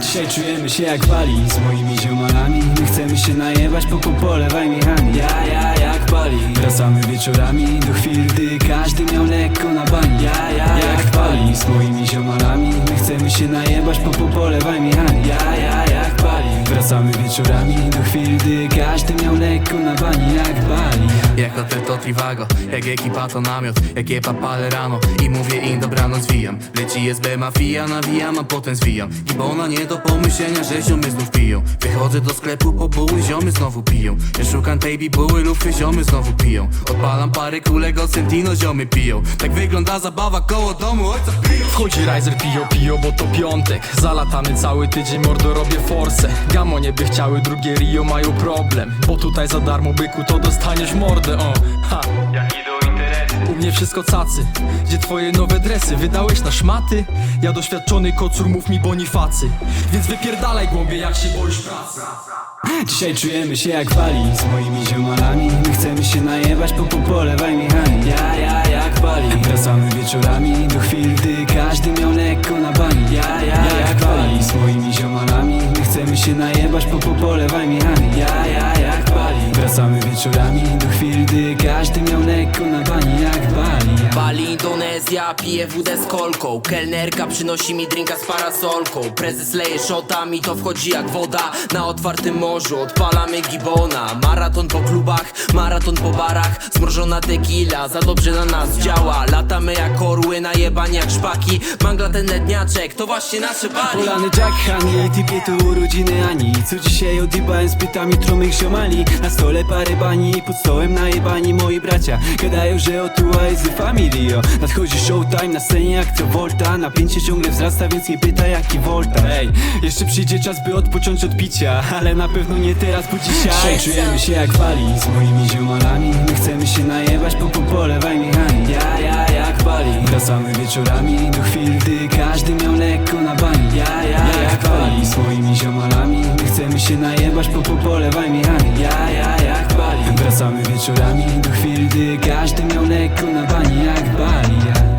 Dzisiaj czujemy się jak bali Z moimi ziomalami. My chcemy się najebać po popole Bajmikanie, ja, ja, jak bali Wracamy wieczorami Do chwil, gdy każdy miał lekko na bani. Ja, ja, jak bali Z moimi ziomalami. My chcemy się najebać po popole Bajmikanie, ja, ja, jak bali Wracamy wieczorami Do chwil, gdy każdy miał lekko na bani Jak bali Jak hotel to Trivago, jak ekipa to namiot Jak jepa palę rano i mówię im dobranoc zwijam Leci SB mafia, nawijam, a potem zwijam. Gibona nie do pomyślenia, że ziomy znów piją. Wychodzę do sklepu po buły, ziomy znowu piją. Ja szukam baby buły, lufy, ziomy znowu piją. Odpalam parę kulek od Sentino, ziomy piją. Tak wygląda zabawa koło domu, ojca piją. Wchodzi Riser, pijo, pijo, bo to piątek. Zalatany cały tydzień, mordo robię forsę. Gamonie by chciały, drugie Rio mają problem. Bo tutaj za darmo byku to dostaniesz mordę, o ha. U mnie wszystko cacy. Gdzie twoje nowe dresy? Wydałeś na szmaty? Ja doświadczony kocur, mów mi bonifacy. Więc wypierdalaj głąbie jak się boisz pracy. Dzisiaj czujemy się jak bali Z moimi ziomalami. My chcemy się najebać po popole Bajmikanie, ja, ja, jak bali. Wracamy wieczorami Do chwil, gdy każdy miał lekko na bani. Ja, ja, jak bali Z moimi ziomalami. My chcemy się najebać po popole Bajmikanie, ja, ja, bali Wracamy wieczorami Do chwil, gdy każdy miał lekko na bani Jak bali. Bali Indonezja, piję wódę z kolką. Kelnerka przynosi mi drinka z parasolką. Prezes leje shotami, to wchodzi jak woda Na otwartym morzu. Odpalamy gibona. Maraton po klubach, maraton po barach. Zmrożona tequila, za dobrze na nas działa. Latamy jak orły, najebani jak szpaki. Mangla ten letniaczek, to właśnie nasze bali Polany Jack Honey, typie to urodziny Ani. Co dzisiaj odjebałem z pytami trumych ziomali. Na stole parę bani, pod stołem najebani moi bracia. Gadają, że otuła jest the family, o Nadchodzi showtime na scenie to Volta. Napięcie ciągle wzrasta, więc nie pyta jaki Volta. Ej, jeszcze przyjdzie czas by odpocząć od picia Ale na pewno nie teraz, bo dzisiaj. Czujemy się jak bali z moimi ziomalami My chcemy się najebać po popole Wajmihani Ja, ja, jak bali Wracamy wieczorami do chwil, gdy każdy miał lekko na bani. Ja, ja, jak bali z moimi ziomalami My chcemy się najebać po popole Wajmihani Ja, ja, bali Wracamy wieczorami do chwil, gdy każdy miał lekko na bani Jak bali, ja